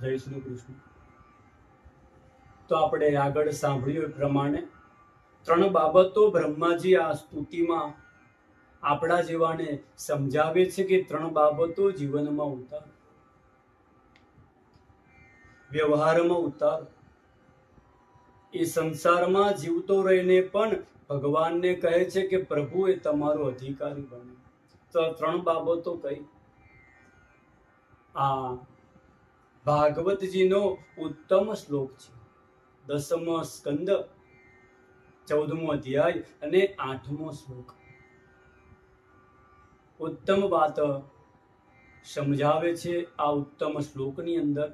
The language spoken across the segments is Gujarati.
જય શ્રી કૃષ્ણ. તો આપણે આગળ સાંભળ્યું એ પ્રમાણે ત્રણ બાબતો બ્રહ્માજી આ સ્તુતિમાં આપણા જેવાને સમજાવે છે કે ત્રણ બાબતો જીવનમાં ઉતાર. વ્યવહારમાં ઉતાર. એ સંસારમાં જીવતો રહીને પણ ભગવાનને કહે છે કે પ્રભુ એ તમારો અધિકારી બને. તો ત્રણ બાબતો કઈ? આ ભાગવતજીનો ઉત્તમ શ્લોક છે. દસમ સ્કંદ, ચૌદમો અધ્યાય અને આઠમો શ્લોક. ઉત્તમ વાત સમજાવે છે આ ઉત્તમ શ્લોકની અંદર.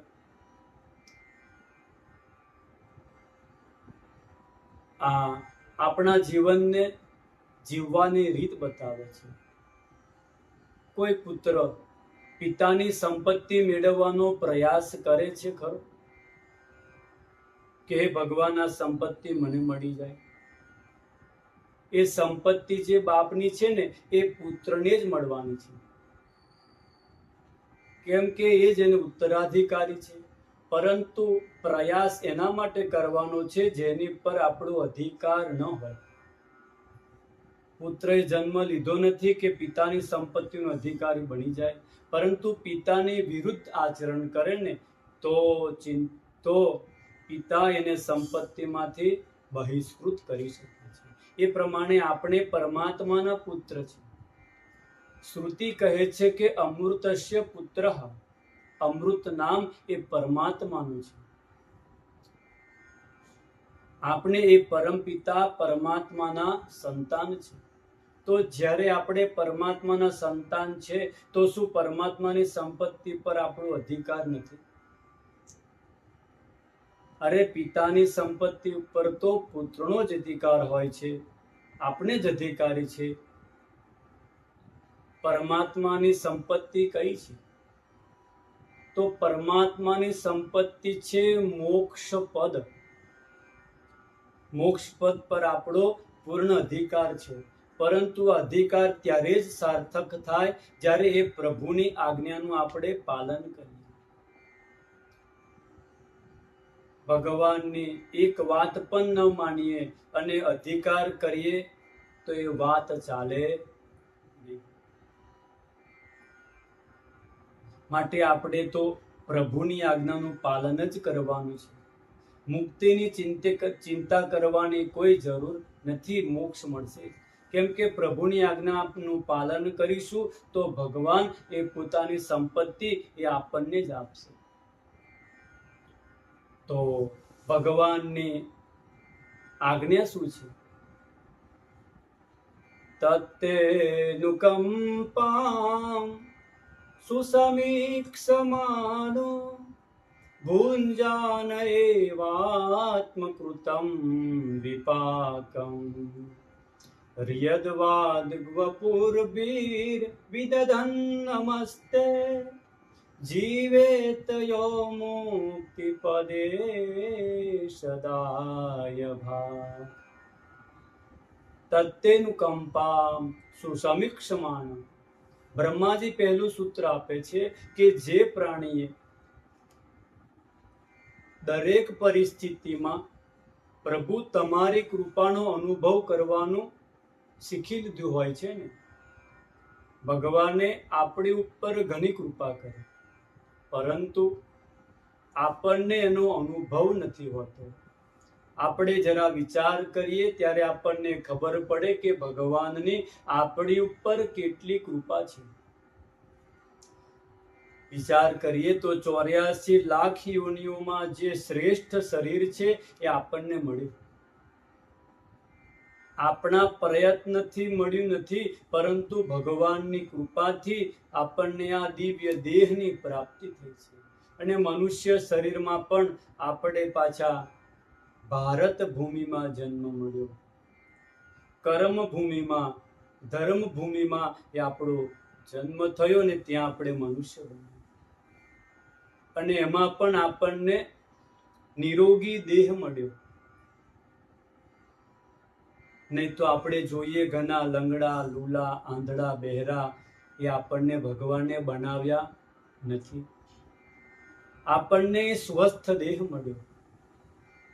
આ આપણા જીવનને જીવવાની રીત બતાવે છે. કોઈ પુત્ર પિતાની સંપત્તિ મેળવવાનો પ્રયાસ કરે છે, ખરો? કે હે ભગવાન, આ સંપત્તિ મને મળી જાય? એ સંપત્તિ જે બાપની છે ને, એ પુત્રને જ મળવાની છે. કેમ કે એ જ એને ઉત્તરાધિકારી છે. પરંતુ પ્રયાસ એના માટે કરવાનો છે જેની પર આપણો અધિકાર ન હોય. પુત્રએ જન્મ લીધો નથી કે પિતાની સંપત્તિનો અધિકારી બની જાય. પરંતુ પિતાને વિરુદ્ધ આચરણ કરે ને, તો તો પિતા એને સંપત્તિમાંથી બહિષ્કૃત કરી શકે છે. એ પ્રમાણે આપણે પરમાત્માના પુત્ર છે શ્રુતિ કહે છે કે અમૃતસ્ય પુત્ર. અમૃત નામ એ પરમાત્માનું છે. આપણે એ પરમપિતા પરમાત્માના સંતાન છે તો જ્યારે આપણે પરમાત્માના સંતાન છે, તો શું પરમાત્માની સંપત્તિ પર આપણો અધિકાર નથી? અરે, પિતાની સંપત્તિ ઉપર તો પુત્રનો જ અધિકાર હોય છે. આપણે જ અધિકારી છે. પરમાત્માની સંપત્તિ કઈ છે? તો પરમાત્માની સંપત્તિ છે મોક્ષ પદ. મોક્ષ પદ પર આપણો પૂર્ણ અધિકાર છે. પરંતુ અધિકાર ત્યારે જ સાર્થક થાય જ્યારે એ પ્રભુની આજ્ઞાનું આપણે પાલન કરીએ. ભગવાનની એક વાત પણ ન માનીએ અને અધિકાર કરીએ તો એ વાત ચાલે માટે આપણે તો પ્રભુની આજ્ઞાનું પાલન જ કરવાનું છે. મુક્તિની ચિંતે કરવાની કોઈ જરૂર નથી, મોક્ષ મળશે કેમ કે પ્રભુની આજ્ઞાનું પાલન કરીશું તો ભગવાન એ પોતાની સંપત્તિ એ આપણને જ આપશે. તો ભગવાનની આજ્ઞા શું છે? તત્તેનુકંપામ સુસમીક્ષમાનો ભુંજાન એવાત્મકૃતમ વિપાકમ. विपाकम् ह्यद्वाद्वपुर्भिर्विदधन्नमस्ते जीवेत यो मुक्तिपदे सदाय भा તત્તેનું કંપામ સુસમીક્ષમાન બ્રહ્માજી પહેલું સૂત્ર આપે છે કે જે પ્રાણીએ દરેક પરિસ્થિતિમાં પ્રભુ તમારી કૃપાનો અનુભવ કરવાનું શીખી લીધું હોય છે ને, ભગવાને આપણી ઉપર ઘણી કૃપા કરી. પરંતુ આપણને એનો અનુભવ નથી હોતો. આપણે જરા વિચાર કરીએ ત્યારે આપણને ખબર પડે કે ભગવાનની આપણી ઉપર કેટલી કૃપા છે. વિચાર કરીએ તો ચોર્યાસી લાખ યોનિઓમાં જે શ્રેષ્ઠ શરીર છે એ આપણને મળ્યું. આપણા પ્રયત્નથી મળ્યું નથી, પરંતુ ભગવાનની કૃપાથી આપણને આ દિવ્ય દેહની પ્રાપ્તિ થઈ છે. અને મનુષ્ય શરીરમાં પણ આપણે પાછા ભારત ભૂમિમાં જન્મ મળ્યો. કર્મ ભૂમિમાં, ધર્મ ભૂમિમાં એ આપણો જન્મ થયો ને ત્યાં આપણે મનુષ્ય બન્યા. અને એમાં પણ આપણને નિરોગી દેહ મળ્યો. નહીં તો આપણે જોઈએ ઘણા લંગડા, લૂલા, આંધળા, બહેરા એ આપણને ભગવાને બનાવ્યા નથી. આપણને સ્વસ્થ દેહ મળ્યો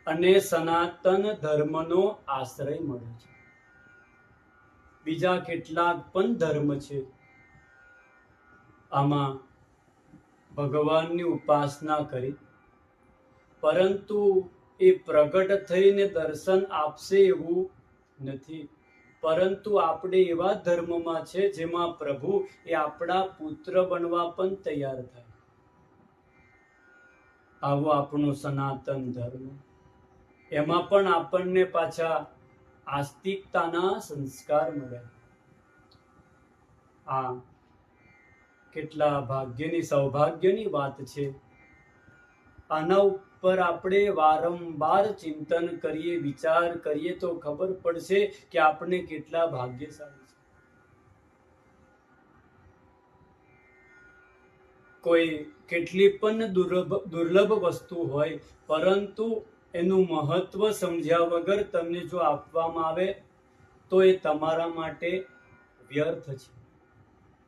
અને સનાતન ધર્મનો આશ્રય મળ્યો છે. બીજા કેટલાક પણ ધર્મ છે. આમાં ભગવાનની ઉપાસના કરી, પરંતુ એ પ્રગટ થઈને દર્શન આપશે એવું નથી. પરંતુ આપણે એવા ધર્મમાં છે જેમાં પ્રભુ એ આપણા પુત્ર બનવા પણ તૈયાર થાય. આવો આપણો સનાતન ધર્મ. એમાં પણ આપણને પાછા આસ્તિકતાના સંસ્કાર મળ્યા આ કેટલા ભાગ્યની, સૌભાગ્યની વાત છે. આના ઉપર આપણે વારંવાર ચિંતન કરીએ, વિચાર કરીએ તો ખબર પડશે કે આપણે કેટલા ભાગ્યશાળી છે. કોઈ કેટલી પણ દુર્લભ દુર્લભ વસ્તુ હોય, પરંતુ એનું મહત્વ સમજ્યા વગર તમને જો આપવામાં આવે તો એ તમારા માટે વ્યર્થ છે.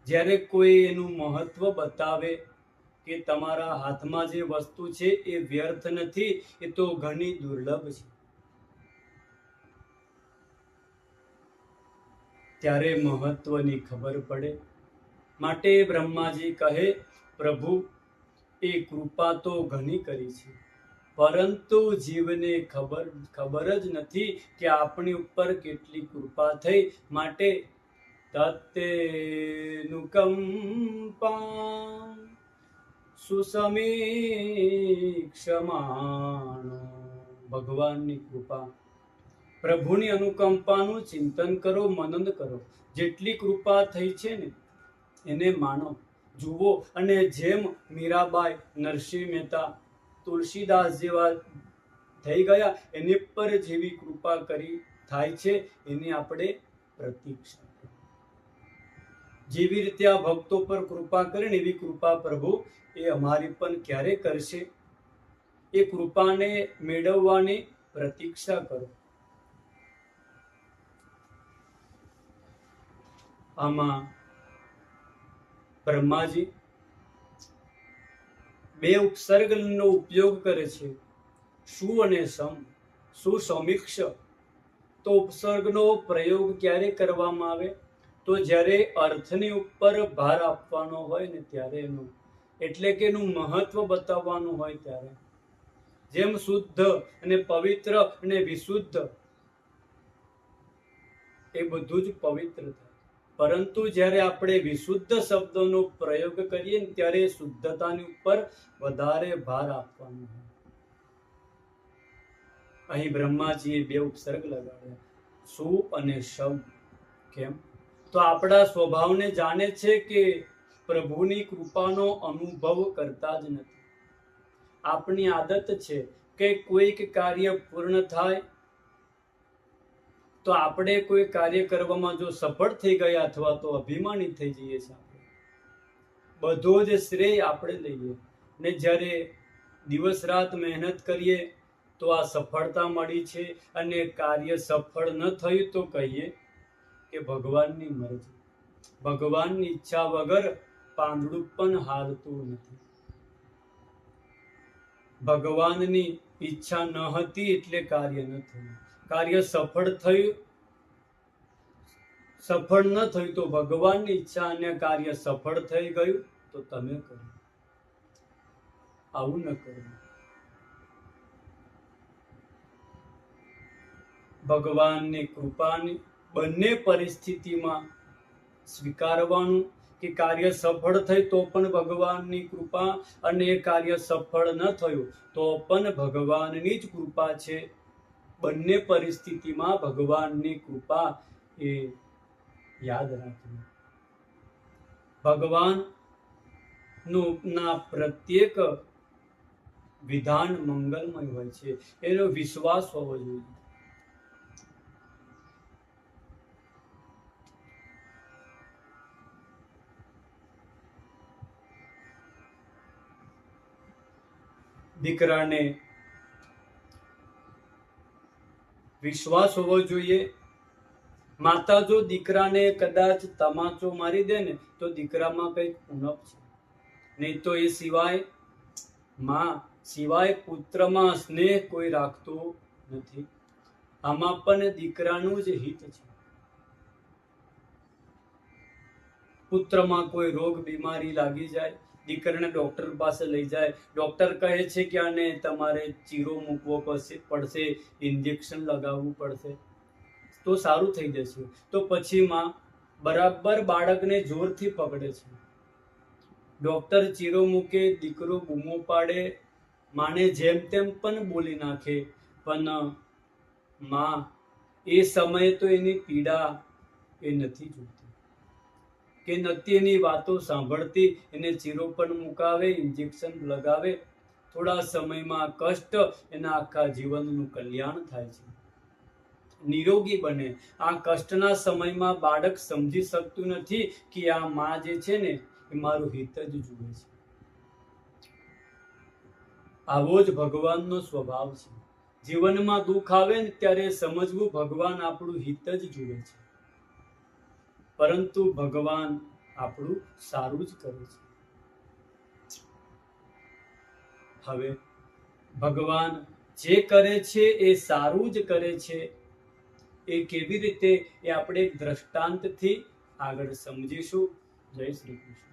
જ્યારે કોઈ એનું મહત્વ બતાવે કે તમારા હાથમાં જે વસ્તુ છે એ વ્યર્થ નથી, એ તો ઘણી દુર્લભ છે. ત્યારે મહત્વની ખબર પડે. માટે બ્રહ્માજી કહે, પ્રભુ, એ કૃપા તો ઘણી કરી છે, પરંતુ જીવને ખબર ખબર જ નથી કે આપણી ઉપર કેટલી કૃપા થઈ. માટે તત્તેનુકંપા સુસમીક્ષમાણો. ભગવાનની કૃપા. પ્રભુની અનુકંપાનું ચિંતન કરો, મનન કરો. જેટલી કૃપા થઈ છે ને, એને માનો જુઓ, અને જેમ મીરાબાઈ, નરસિંહ મહેતા, તુલસીદાસ જેવા થઈ ગયા, એની પર જેવી કૃપા કરી થાય છે, એની આપણે પ્રતીક્ષા. જેવી રીતે આ ભક્તો પર કૃપા કરે ને એવી કૃપા પ્રભુ એ અમારી પણ ક્યારે કરશે? એ કૃપાને મેળવવાની પ્રતીક્ષા કરો. આમાં બ્રહ્માજી બે ઉપસર્ગનો ઉપયોગ કરે છે. સુ અને સમ? સુ સમીક્ષ? તો ઉપસર્ગનો પ્રયોગ ક્યારે કરવામાં આવે? તો જ્યારે અર્થની ઉપર ભાર આપવાનો હોય ને ત્યારે એનું, એટલે કે એનું મહત્વ બતાવવાનું હોય ત્યારે. જેમ શુદ્ધ અને પવિત્ર અને વિશુદ્ધ, એ બધું જ પવિત્ર થાય. પરંતુ જ્યારે આપણે વિશુદ્ધ શબ્દોનો પ્રયોગ કરીએ ને ત્યારે શુદ્ધતાની ઉપર વધારે ભાર આપવાનો હોય. અહીં બ્રહ્માજીએ બે ઉપસર્ગ લગાડ્યા. સુ અને શબ્દ કેમ? તો આપણા સ્વભાવને જાણે છે કે પ્રભુની કૃપાનો અનુભવ કરતા જ નથી. આપણી આદત છે કે કોઈક કાર્ય પૂર્ણ થાય. તો આપણે કોઈ કાર્ય કરવામાં જો સફળ થઈ ગયા અથવા તો અભિમાની થઈ જઈએ છીએ આપણે. બધો જ શ્રેય આપણે લઈએ. ને જ્યારે દિવસ રાત મહેનત કરીએ તો આ સફળતા મળી છે અને કાર્ય સફળ ન થયું તો કહીએ કે ભગવાનની મરજી. ભગવાનની ઈચ્છા વગર પાંદડું પણ હાલતું નથી. ભગવાનની ઈચ્છા ન હતી એટલે કાર્ય ન થયું. કાર્ય સફળ થયું, સફળ ન થયું તો ભગવાનની ઈચ્છા અને કાર્ય સફળ થઈ ગયું તો તમે કરો. આવું ન કરો. ભગવાનની કૃપાની બંને પરિસ્થિતિમાં સ્વીકારવાનું કે કાર્ય સફળ થઈ તો પણ ભગવાનની કૃપા અને એ કાર્ય સફળ ન થયું તો પણ ભગવાનની જ કૃપા છે. બંને પરિસ્થિતિમાં ભગવાનની કૃપા એ યાદ રાખવી ભગવાન ના પ્રત્યેક વિધાન મંગલમય હોય છે. એનો વિશ્વાસ હોવો જોઈએ. દીકરાને વિશ્વાસ હોવો જોઈએ. માતા જો દીકરાને કદાચ તમાચો મારી દે ને, તો દીકરામાં કંઈક ઉણપ છે. નહીં તો એ સિવાયમાં, સિવાય પુત્રમાં સ્નેહ કોઈ રાખતું નથી. આમાં પણ દીકરાનું જ હિત છે. પુત્રમાં કોઈ રોગ, બીમારી લાગી જાય દીકરાને ડૉક્ટર પાસે લઈ જાય. ડૉક્ટર કહે છે કે આને તમારે ચીરો મૂકવો પડશે પડશે ઇન્જેક્શન લગાવવું પડશે. તો સારું થઈ જશે. તો પછી માં બરાબર બાળકને જોરથી પકડે છે. ડૉક્ટર ચીરો મૂકે, દીકરો બૂમો પાડે, માને જેમ તેમ પણ બોલી નાખે. પણ માં, એ સમયે તો એની પીડા એ નથી જોતી. કે નત્યની વાતો સાંભળતી એને ચીરો પણ મુકાવે ઇન્જેક્શન લગાવે. થોડા સમયમાં કષ્ટ એના આખા જીવનનું કલ્યાણ થાય છે. નિરોગી બને. આ કષ્ટના સમયમાં બાળક સમજી શકતું નથી કે આ માં જે છે ને, એ મારું હિત જ જુએ છે. આવો જ ભગવાનનો સ્વભાવ છે. જીવનમાં દુઃખ આવે ને ત્યારે સમજવું ભગવાન આપણું હિત જ જુએ છે. પરંતુ ભગવાન આપણું સારું જ કરે છે. હવે ભગવાન જે કરે છે એ સારું જ કરે છે, એ કેવી રીતે એ આપણે દ્રષ્ટાંતથી આગળ સમજીશું? જય શ્રી કૃષ્ણ.